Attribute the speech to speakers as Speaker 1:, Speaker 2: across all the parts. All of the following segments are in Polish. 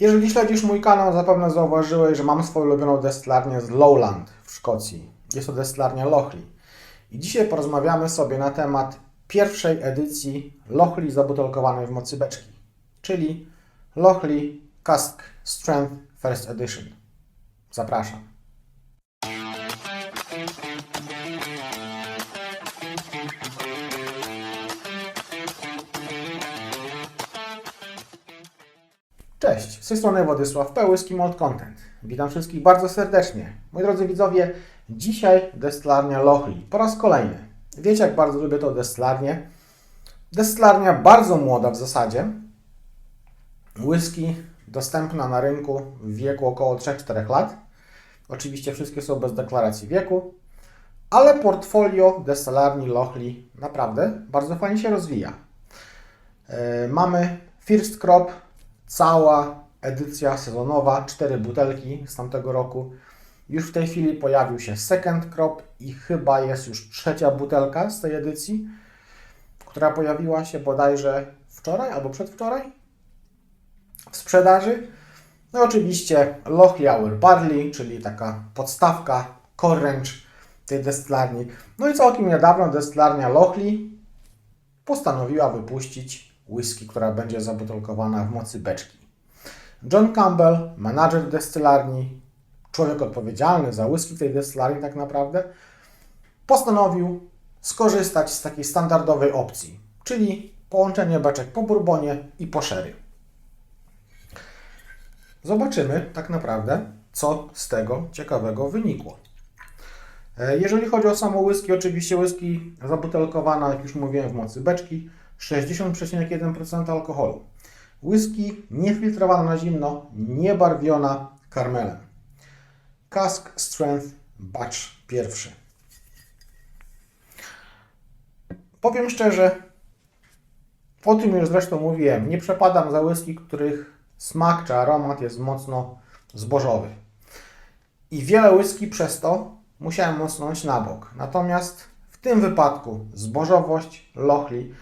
Speaker 1: Jeżeli śledzisz mój kanał, zapewne zauważyłeś, że mam swoją ulubioną destylarnię z Lowland w Szkocji. Jest to destylarnia Lochli. I dzisiaj porozmawiamy sobie na temat pierwszej edycji Lochli zabutelkowanej w mocy beczki, czyli Lochli Cask Strength First Edition. Zapraszam. Cześć, z tej strony Władysław Pełyski Malt Content. Witam wszystkich bardzo serdecznie. Moi drodzy widzowie, dzisiaj destylarnia Lochli. Po raz kolejny. Wiecie jak bardzo lubię tą destylarnię. Destylarnia bardzo młoda w zasadzie. Whisky dostępna na rynku w wieku około 3-4 lat. Oczywiście wszystkie są bez deklaracji wieku. Ale portfolio destylarni Lochli naprawdę bardzo fajnie się rozwija. E, Mamy First Crop, cała edycja sezonowa, cztery butelki z tamtego roku. Już w tej chwili pojawił się Second Crop i chyba jest już trzecia butelka z tej edycji, która pojawiła się bodajże wczoraj albo przedwczoraj w sprzedaży. No oczywiście Hour Barley, czyli taka podstawka, core tej destylarni. No i całkiem niedawno destylarnia Lochli postanowiła wypuścić whisky, która będzie zabutelkowana w mocy beczki. John Campbell, menadżer destylarni, człowiek odpowiedzialny za whisky w tej destylarni tak naprawdę, postanowił skorzystać z takiej standardowej opcji, czyli połączenie beczek po bourbonie i po sherry. Zobaczymy tak naprawdę, co z tego ciekawego wynikło. E, Jeżeli chodzi o samo whisky, oczywiście whisky zabutelkowana, jak już mówiłem, w mocy beczki, 60,1% alkoholu. Whisky niefiltrowana na zimno, niebarwiona karmelem. Cask Strength Batch pierwszy. Powiem szczerze, o tym już zresztą mówiłem, nie przepadam za whisky, których smak czy aromat jest mocno zbożowy. I wiele whisky przez to musiałem mocnąć na bok. Natomiast w tym wypadku zbożowość Lochli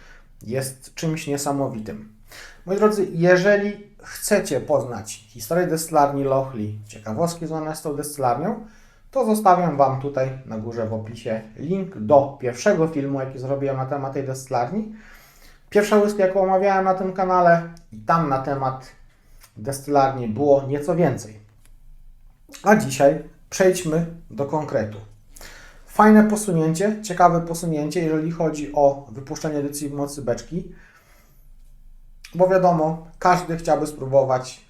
Speaker 1: jest czymś niesamowitym. Moi drodzy, jeżeli chcecie poznać historię destylarni Lochli, ciekawostki związane z tą destylarnią, to zostawiam Wam tutaj na górze w opisie link do pierwszego filmu, jaki zrobiłem na temat tej destylarni. Pierwsza whisky, jaką omawiałem na tym kanale i tam na temat destylarni było nieco więcej. A dzisiaj przejdźmy do konkretu. Fajne posunięcie, ciekawe posunięcie, jeżeli chodzi o wypuszczenie edycji mocy beczki, bo wiadomo, każdy chciałby spróbować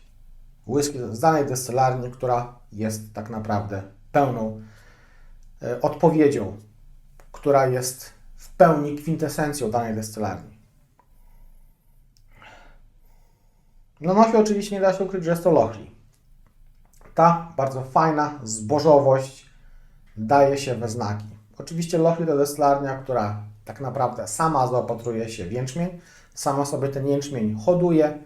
Speaker 1: whisky z danej destylarni, która jest tak naprawdę pełną e, odpowiedzią, która jest w pełni kwintesencją danej destylarni. No nosie oczywiście nie da się ukryć, że jest to Lochli. Ta bardzo fajna zbożowość daje się we znaki. Oczywiście Lochli to destylarnia, która tak naprawdę sama zaopatruje się w jęczmień, sama sobie ten jęczmień hoduje.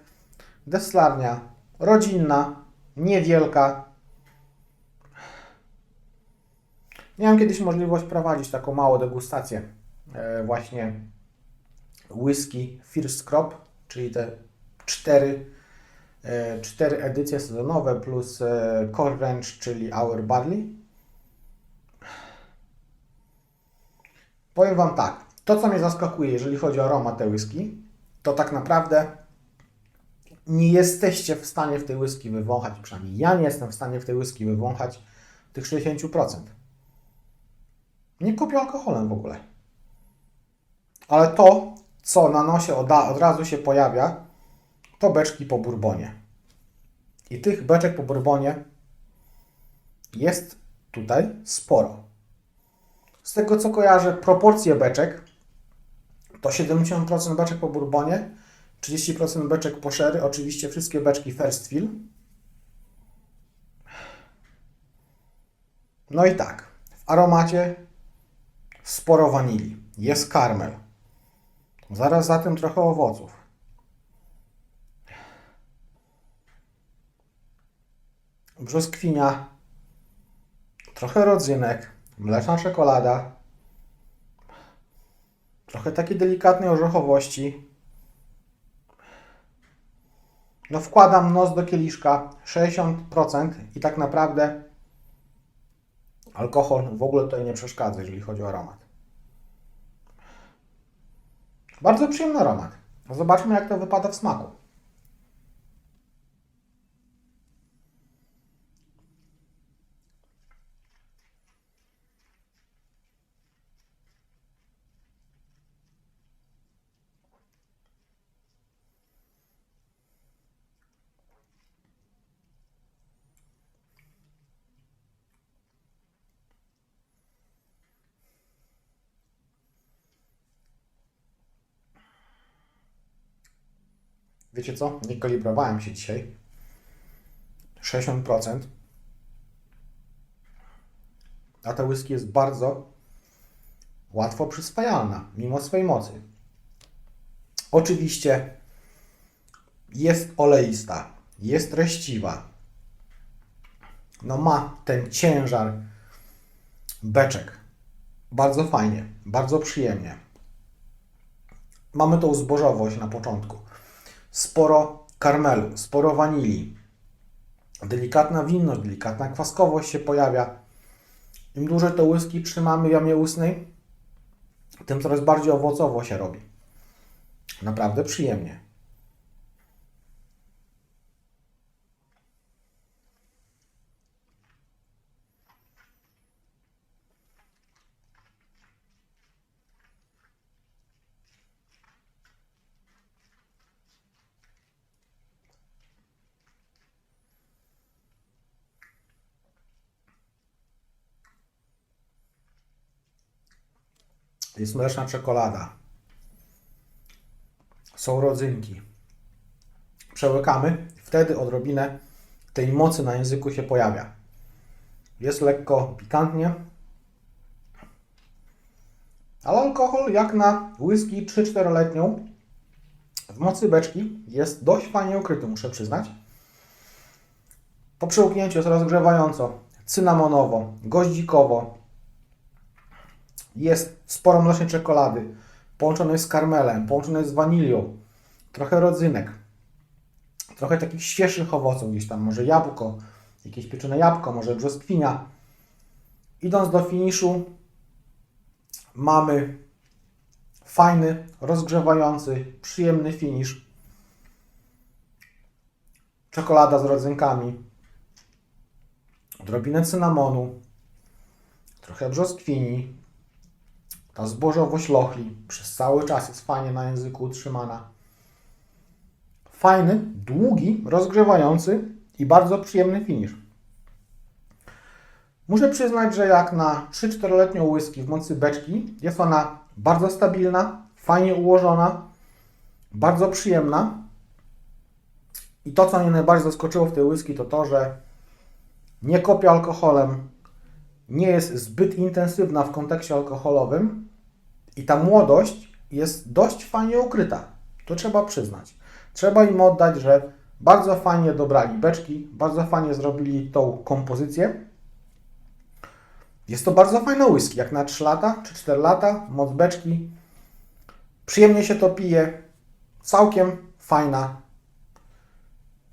Speaker 1: Destylarnia rodzinna, niewielka. Miałem kiedyś możliwość prowadzić taką małą degustację e, właśnie whisky First Crop, czyli te cztery, e, cztery edycje sezonowe plus e, Core Range, czyli Hour Barley. Powiem Wam tak, to co mnie zaskakuje, jeżeli chodzi o aromat whisky, to tak naprawdę nie jesteście w stanie w tej whisky wywąchać, przynajmniej ja nie jestem w stanie w tej whisky wywąchać tych 60%. Nie kupię alkoholem w ogóle. Ale to, co na nosie od, od razu się pojawia, to beczki po bourbonie. I tych beczek po bourbonie jest tutaj sporo. Z tego co kojarzę, proporcje beczek to 70% beczek po bourbonie, 30% beczek po sherry, oczywiście wszystkie beczki first fill. No i tak, w aromacie sporo wanilii, jest karmel. Zaraz za tym trochę owoców. Brzoskwinia, trochę rodzynek, mleczna czekolada, trochę takiej delikatnej orzechowości, No wkładam nos do kieliszka 60% i tak naprawdę alkohol w ogóle tutaj nie przeszkadza, jeżeli chodzi o aromat. Bardzo przyjemny aromat. Zobaczmy, jak to wypada w smaku. Wiecie co? Nie kalibrowałem się dzisiaj. 60%. A ta whisky jest bardzo łatwo przyswajalna, mimo swojej mocy. Oczywiście jest oleista, jest treściwa. No ma ten ciężar beczek. Bardzo fajnie, bardzo przyjemnie. Mamy tą zbożowość na początku. Sporo karmelu, sporo wanilii. Delikatna winność, delikatna kwaskowość się pojawia. Im dłużej to whisky trzymamy w jamie ustnej, tym coraz bardziej owocowo się robi. Naprawdę przyjemnie. Jest mleczna czekolada. Są rodzynki. Przełykamy, wtedy odrobinę tej mocy na języku się pojawia. Jest lekko pikantnie, ale alkohol jak na whisky 3-4-letnią w mocy beczki jest dość fajnie ukryty, muszę przyznać. Po przełknięciu jest rozgrzewająco, cynamonowo, goździkowo, jest sporo mlecznej czekolady, połączonej z karmelem, połączonej z wanilią, trochę rodzynek, trochę takich świeżych owoców gdzieś tam, może jabłko, jakieś pieczone jabłko, może brzoskwinia. Idąc do finiszu, mamy fajny, rozgrzewający, przyjemny finisz. Czekolada z rodzynkami, odrobinę cynamonu, trochę brzoskwini, ta zbożowość lochli przez cały czas jest fajnie na języku utrzymana. Fajny, długi, rozgrzewający i bardzo przyjemny finish. Muszę przyznać, że jak na 3-4-letnią whisky w mocy beczki jest ona bardzo stabilna, fajnie ułożona, bardzo przyjemna. I to, co mnie najbardziej zaskoczyło w tej whisky, to to, że nie kopie alkoholem, nie jest zbyt intensywna w kontekście alkoholowym i ta młodość jest dość fajnie ukryta. To trzeba przyznać. Trzeba im oddać, że bardzo fajnie dobrali beczki, bardzo fajnie zrobili tą kompozycję. Jest to bardzo fajna whisky, jak na 3 lata czy 4 lata, moc beczki. Przyjemnie się to pije. Całkiem fajna,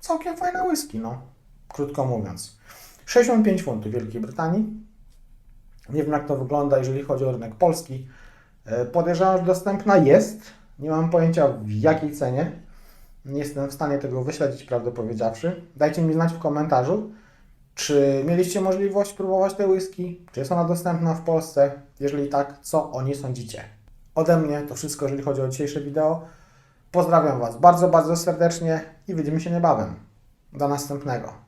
Speaker 1: całkiem fajna whisky, no. Krótko mówiąc. 65 funtów Wielkiej Brytanii. Nie wiem, jak to wygląda, jeżeli chodzi o rynek polski. E, Podejrzewam, że dostępna jest. Nie mam pojęcia w jakiej cenie. Nie jestem w stanie tego wyśledzić, prawdę powiedziawszy. Dajcie mi znać w komentarzu, czy mieliście możliwość próbować tej whisky, czy jest ona dostępna w Polsce. Jeżeli tak, co o niej sądzicie. Ode mnie to wszystko, jeżeli chodzi o dzisiejsze wideo. Pozdrawiam Was bardzo, bardzo serdecznie i widzimy się niebawem. Do następnego.